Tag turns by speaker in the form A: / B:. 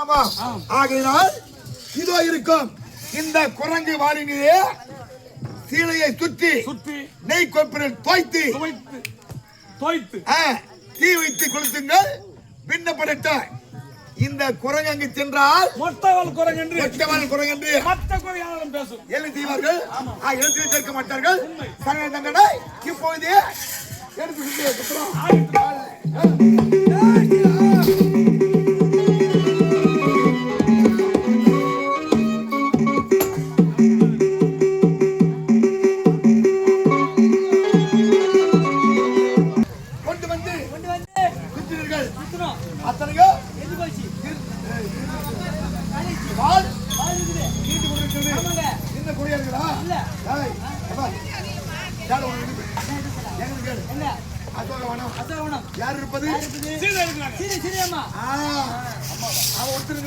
A: ஆமா. ஆகையினால் இதோ இருக்கும். இந்த குரங்கு வாலினிலே சீலையை சுற்றி
B: சுற்றி
A: நெய் கொப்பிரில் தோய்த்து
B: துவைத்து தோய்த்து
A: தீ வைத்து கொளுத்துங்கள். விண்ணப்படட்ட இந்த குரங்கு அங்கு சென்றால்
B: மொத்தவள் குரங்கென்று
A: ஒற்றவாள் குரங்கு என்று.
B: மத்த குறையாளரும் பேசும்.
A: எழுதி செய்வார்கள் ஆ, எழுதி சேர்க்க மாட்டார்கள். தண்டனை இப்போது எடுத்து குத்தினீர்கள்
C: சுத்தணும் எது போச்சு
A: வால்
C: பால் இருக்குது
A: நீண்டு கொண்டிருக்கிறது
C: ஆமாங்க
A: இந்த இருக்குதா
C: இல்ல
A: ஏய், அப்பா, யார் கேளு.
C: என்ன
A: அசோகவனம்.
C: அசோகவனம்
A: யார் இருப்பது
B: சீதை இருக்கிறாங்க
C: சரி சரி அம்மா
A: ஆ, ஒருத்தர்